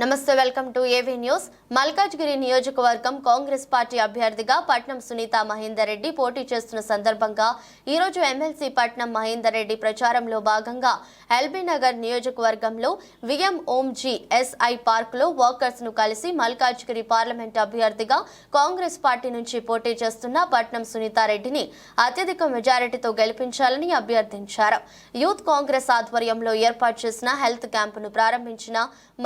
Namaste welcome to AV news. Malkajgiri నియోజకవర్గం Congress party అభ్యర్థిగా పట్నం సునీత మహేందర్ రెడ్డి పోటీ చేస్తున్న సందర్భంగా ఈ రోజు ఎమ్మెల్సీ పట్నం మహేందర్ రెడ్డి ప్రచారంలో భాగంగా ఎల్బీ నగర్ నియోజకవర్గంలో విఎం ఓంజీ ఎస్ఐ పార్క్లో వర్కర్స్ను కలిసి మల్కాజ్గిరి పార్లమెంట్ అభ్యర్థిగా కాంగ్రెస్ పార్టీ నుంచి పోటీ చేస్తున్న పట్నం సునీతారెడ్డిని అత్యధిక మెజారిటీతో గెలిపించాలని అభ్యర్థించారు. యూత్ కాంగ్రెస్ ఆధ్వర్యంలో ఏర్పాటు చేసిన హెల్త్ క్యాంపును ప్రారంభించిన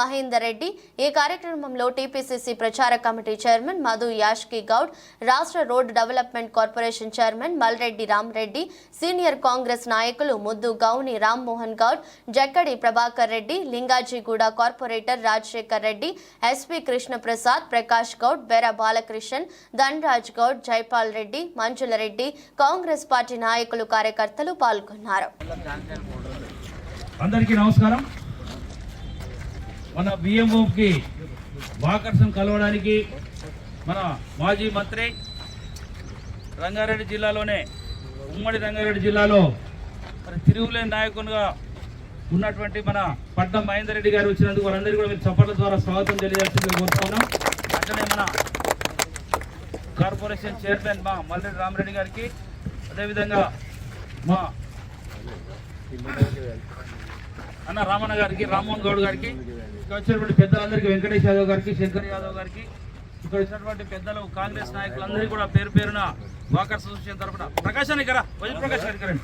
మహేందర్ రెడ్డి ఈ కార్యక్రమంలో టీపీసీసీ ప్రచార కమిటీ చైర్మన్ మధు యాష్కి గౌడ్ రాష్ట్ర road development corporation chairman Malreddy Ramreddy senior Congress నాయకులు Muddu Gouni Rammohan Goud Jakkidi Prabhakar Reddy Lingajiguda corporator Rajasekhar Reddy SP Krishnaprasad Prakash Goud బెర Balakrishnan Dhanraj Goud Jaipal Reddy Manjula Reddy Congress party నాయకులు కార్యకర్తలు పాల్గొన్నారు. అందరికీ నమస్కారం. మన బిఎంఓకి వాకర్సం కలవడానికి మన మాజీ మంత్రి రంగారెడ్డి జిల్లాలోనే ఉమ్మడి రంగారెడ్డి జిల్లాలో మరి తిరుగులేని నాయకునిగా ఉన్నటువంటి మన పట్నం మహేందర్ రెడ్డి గారు వచ్చినందుకు వారందరికీ కూడా మీరు చప్పట్ల ద్వారా స్వాగతం తెలియజేస్తుంది కోరుతున్నాం అట్లనే మన కార్పొరేషన్ చైర్మన్ మా మల్లెడ్డి రామరెడ్డి గారికి అదేవిధంగా మా అన్న రామన్న గారికి రామ్మోహన్ గౌడ్ గారికి ఇక్కడ వచ్చినటువంటి పెద్దలందరికీ వెంకటేష్ యాదవ్ గారికి శంకర్ యాదవ్ గారికి ఇక్కడ వచ్చినటువంటి పెద్దలు కాంగ్రెస్ నాయకులందరికీ కూడా పేరు పేరున వాకర్ అసోసియేషన్ తరఫున ప్రకాశాన్ని కదా వజి ప్రకాష్ గారికి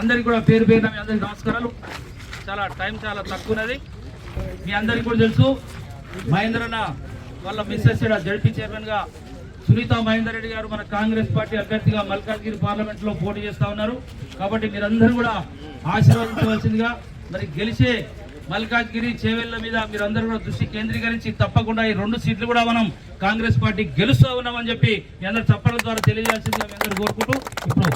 అందరికీ కూడా పేరు పేరున మీ అందరికీ నమస్కారాలు. చాలా టైం చాలా తక్కువన్నది మీ అందరికీ కూడా తెలుసు మహేంద్రన్న వాళ్ళ మిస్సెస్ ఇక్కడ జడ్పీ చైర్మన్గా సునీత మహేందర్ రెడ్డి గారు మన కాంగ్రెస్ పార్టీ అభ్యర్థిగా మల్కాజ్గిరి పార్లమెంట్లో పోటీ చేస్తా ఉన్నారు. కాబట్టి మీరందరూ కూడా ఆశీర్వదించవలసిందిగా మరి గెలిచే మల్కాజ్గిరి చేవెళ్ళ మీద మీరందరూ కూడా దృష్టి కేంద్రీకరించి తప్పకుండా ఈ రెండు సీట్లు కూడా మనం కాంగ్రెస్ పార్టీ గెలుస్తూ ఉన్నామని చెప్పి మీ అందరు చప్పట్ల ద్వారా తెలియజేయాల్సిందిగా మీ అందరూ కోరుకుంటూ ఇప్పుడు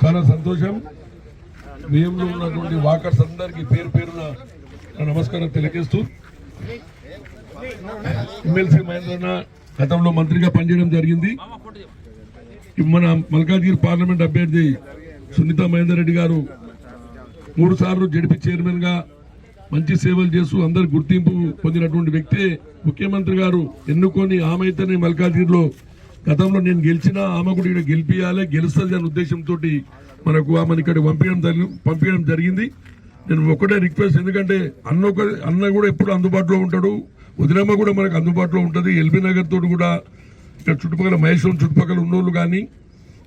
చాలా సంతోషం. నియంలో ఉన్నటువంటి వాకర్స్ అందరికీ పేరు పేరున నమస్కారం తెలియజేస్తూ ఎమ్మెల్సీ మహేంద్రన్న గతంలో మంత్రిగా పనిచేయడం జరిగింది. మన మల్కాజ్గిరి పార్లమెంట్ అభ్యర్థి సునీత మహేందర్ రెడ్డి గారు మూడు సార్లు జడిపి చైర్మన్గా మంచి సేవలు చేస్తూ అందరు గుర్తింపు పొందినటువంటి వ్యక్తే. ముఖ్యమంత్రి గారు ఎన్నుకొని ఆమె అయితేనే మల్కాజ్గిరిలో గతంలో నేను గెలిచినా ఆమె కూడా ఇక్కడ గెలిపియాలి గెలుస్తుంది అనే ఉద్దేశంతో మనకు ఆమెను ఇక్కడ పంపించడం జరిగి- పంపించడం జరిగింది. నేను ఒకటే రిక్వెస్ట్ ఎందుకంటే అన్న ఒక అన్న కూడా ఎప్పుడు అందుబాటులో ఉంటాడు. వదినమ్మ కూడా మనకు అందుబాటులో ఉంటుంది. ఎల్బీ నగర్ తోటి కూడా ఇక్కడ చుట్టుపక్కల మహేశ్వరం చుట్టుపక్కల ఉన్నోళ్ళు కానీ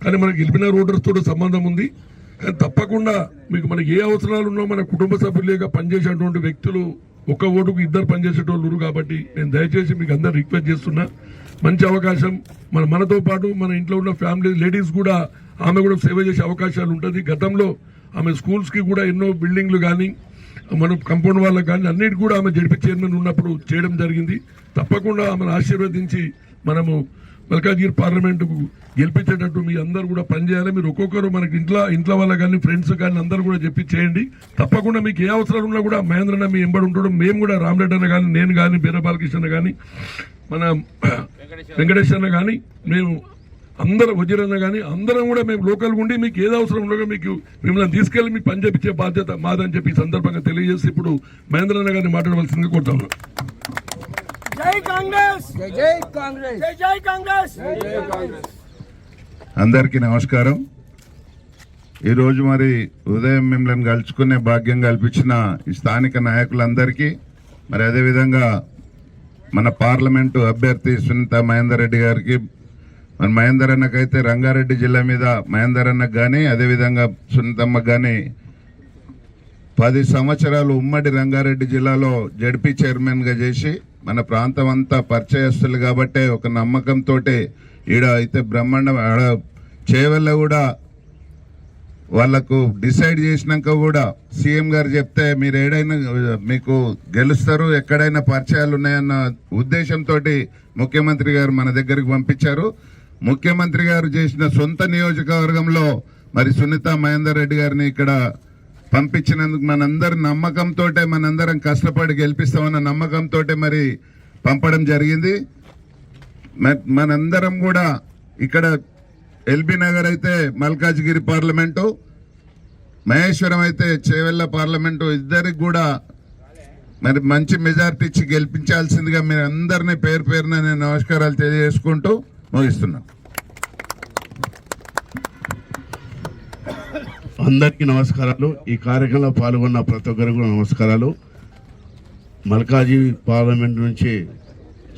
కానీ మనకి గెలిపిన రోడర్స్ సంబంధం ఉంది. కానీ తప్పకుండా మీకు మనకి ఏ అవసరాలు ఉన్నా మన కుటుంబ సభ్యులుగా పనిచేసేటువంటి వ్యక్తులు ఒక ఓటుకు ఇద్దరు పనిచేసేటోళ్ళు కాబట్టి నేను దయచేసి మీకు అందరు రిక్వెస్ట్ చేస్తున్నా. మంచి అవకాశం. మన మనతో పాటు మన ఇంట్లో ఉన్న ఫ్యామిలీ లేడీస్ కూడా ఆమె కూడా సేవ చేసే అవకాశాలు ఉంటుంది. గతంలో ఆమె స్కూల్స్కి కూడా ఎన్నో బిల్డింగ్లు కానీ మన కంపౌండ్ వాళ్ళకి కానీ అన్నిటి కూడా ఆమె జడిపి చైర్మన్ ఉన్నప్పుడు చేయడం జరిగింది. తప్పకుండా ఆమెను ఆశీర్వదించి మనము మల్కాజ్గిరి పార్లమెంటుకు గెలిపించేటట్టు మీ అందరూ కూడా పనిచేయాలి. మీరు ఒక్కొక్కరు మనకి ఇంట్లో ఇంట్లో వాళ్ళ కానీ ఫ్రెండ్స్ కానీ అందరూ కూడా చెప్పి చేయండి. తప్పకుండా మీకు ఏ అవసరాలు ఉన్నా కూడా మహేంద్రన్న మీ ఎంబడి ఉంటాడు. మేము కూడా రామరెడ్డి అన్న కానీ నేను కానీ బీర బాలకృష్ణ కానీ మన వెంకటేశ్వరన్న అన్న కానీ మేము అందరం వజ్రన్న కానీ అందరం కూడా మేము లోకల్ ఉండి మీకు ఏది అవసరం ఉండగా మీకు మిమ్మల్ని తీసుకెళ్ళి మీకు పని చేపించే బాధ్యత మాదని చెప్పి ఈ సందర్భంగా తెలియజేసి ఇప్పుడు మహేంద్రన్న గారిని మాట్లాడవలసిందిగా కోరుతాను జై కాంగ్రెస్! జై జై కాంగ్రెస్! జై జై కాంగ్రెస్! అందరికీ నమస్కారం. ఈరోజు మరి ఉదయం మిమ్మల్ని కలుసుకునే భాగ్యం కల్పించిన ఈ స్థానిక నాయకులందరికీ మరి అదేవిధంగా మన పార్లమెంటు అభ్యర్థి సునీత మహేందర్ రెడ్డి గారికి మన మహేందర్ అన్నకైతే రంగారెడ్డి జిల్లా మీద మహేందర్ అన్నకు కానీ అదేవిధంగా సునీతమ్మకు కానీ పది సంవత్సరాలు ఉమ్మడి రంగారెడ్డి జిల్లాలో జడ్పీ చైర్మన్గా చేసి మన ప్రాంతం అంతా పరిచయస్తులు కాబట్టే ఒక నమ్మకంతో ఈడ అయితే బ్రహ్మాండం ఆడ చేవల్ల కూడా వాళ్ళకు డిసైడ్ చేసినాక కూడా సీఎం గారు చెప్తే మీరు ఏడైనా మీకు గెలుస్తారు ఎక్కడైనా పరిచయాలు ఉన్నాయన్న ఉద్దేశంతో ముఖ్యమంత్రి గారు మన దగ్గరికి పంపించారు. ముఖ్యమంత్రి గారు చేసిన సొంత నియోజకవర్గంలో మరి సునీత మహేందర్ రెడ్డి గారిని ఇక్కడ పంపించినందుకు మనందరి నమ్మకంతో మనందరం కష్టపడి గెలిపిస్తామన్న నమ్మకంతో మరి పంపడం జరిగింది. మనందరం కూడా ఇక్కడ ఎల్బీ నగర్ అయితే మల్కాజ్గిరి పార్లమెంటు మహేశ్వరం అయితే చేవెళ్ళ పార్లమెంటు ఇద్దరికి కూడా మరి మంచి మెజార్టీ ఇచ్చి గెలిపించాల్సిందిగా మీరు అందరినీ పేరు పేరున నేను నమస్కారాలు తెలియజేసుకుంటూ ముగిస్తున్నాను. అందరికీ నమస్కారాలు. ఈ కార్యక్రమంలో పాల్గొన్న ప్రతి ఒక్కరికి నమస్కారాలు. మల్కాజీ పార్లమెంట్ నుంచి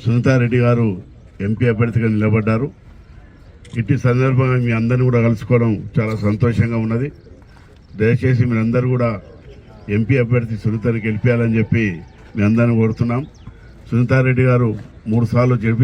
సునీతారెడ్డి గారు ఎంపీ అభ్యర్థిగా నిలబడ్డారు. ఇట్టి సందర్భంగా మీ అందరిని కూడా కలుసుకోవడం చాలా సంతోషంగా ఉన్నది. దయచేసి మీరందరూ కూడా ఎంపీ అభ్యర్థి సునీతని గెలిపించాలని చెప్పి మీ అందరిని కోరుతున్నాం. సునీతారెడ్డి గారు మూడు సార్లు